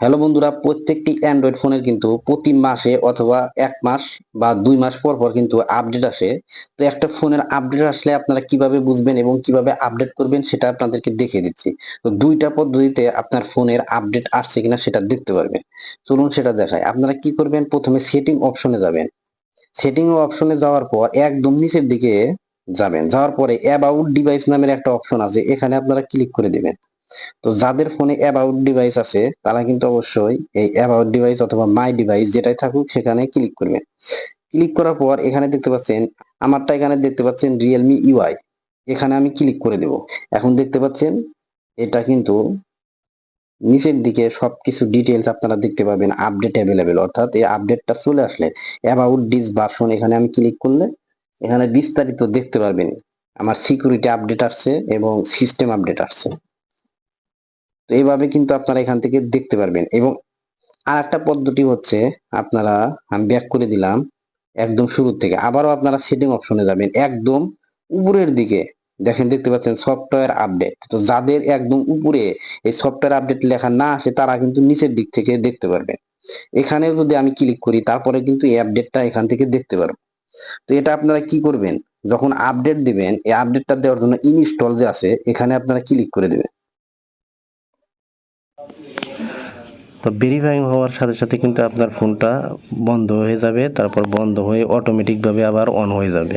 Hello বন্ধুরা, প্রত্যেকটি Android ফোনের কিন্তু প্রতি মাসে অথবা এক মাস বা দুই মাস পর পর কিন্তু আপডেট আসে। তো একটা ফোনের আপডেট আসলে আপনারা কীভাবে বুঝবেন এবং কীভাবে আপডেট করবেন সেটা আপনাদেরকে দেখিয়ে দিচ্ছি। তো দুইটা পদ্ধতিতে আপনার ফোনের আপডেট আসছে কিনা সেটা দেখতে পারবেন। চলুন সেটা দেখায় আপনারা কি করবেন? প্রথমে সেটিং অপশনে যাবেন। সেটিং অপশনে যাওয়ার পর একদম নিচের দিকে যাবেন। যাওয়ার পরে অ্যাবাউট ডিভাইস নামের একটা অপশন আছে। এখানে আপনারা ক্লিক করে দিবেন। তো যাদের ফোনে অ্যাবাউট ডিভাইস আছে, তারা কিন্তু অবশ্যই এই অ্যাবাউট ডিভাইস অথবা মাই ডিভাইস যেটাই থাকুক সেখানে ক্লিক করবেন ক্লিক করার পর এখানে দেখতে পাচ্ছেন, আমারটা এখানে দেখতে পাচ্ছেন রিয়েলমি ইউআই এখানে আমি ক্লিক করে দেব। এখন দেখতে পাচ্ছেন, এটা কিন্তু নিচের দিকে সবকিছু ডিটেলস আপনারা দেখতে পাবেন আপডেট অ্যাভেলেবেল অর্থাৎ এই আপডেটটা চলে আসলে অ্যাবাউট ডিস ভার্সন এখানে আমি ক্লিক করলে এখানে বিস্তারিত দেখতে পারবেন। আমার সিকিউরিটি আপডেট আসছে এবং সিস্টেম আপডেট আসছে। তো এইভাবে কিন্তু আপনারা এখান থেকে দেখতে পারবেন। এবং আর একটা পদ্ধতি হচ্ছে, আপনারা, আমি ব্যাক করে দিলাম একদম শুরু থেকে। আবারও আপনারা সেটিং অপশনে যাবেন, একদম উপরের দিকে। দেখেন, দেখতে পাচ্ছেন সফটওয়্যার আপডেট তো যাদের একদম উপরে এই সফটওয়্যার আপডেট লেখা না আসে, তারা কিন্তু নিচের দিক থেকে দেখতে পারবেন। এখানেও যদি আমি ক্লিক করি, তারপরে কিন্তু এই আপডেটটা এখান থেকে দেখতে পারব। তো এটা আপনারা কি করবেন? যখন আপডেট দিবেন, এই আপডেটটা দেওয়ার জন্য ইনস্টল যে আছে, এখানে আপনারা ক্লিক করে দিবেন। তো ভেরিফাইং হওয়ার সাথে সাথে কিন্তু আপনার ফোনটা বন্ধ হয়ে যাবে, তারপর বন্ধ হয়ে অটোমেটিকভাবে আবার অন হয়ে যাবে।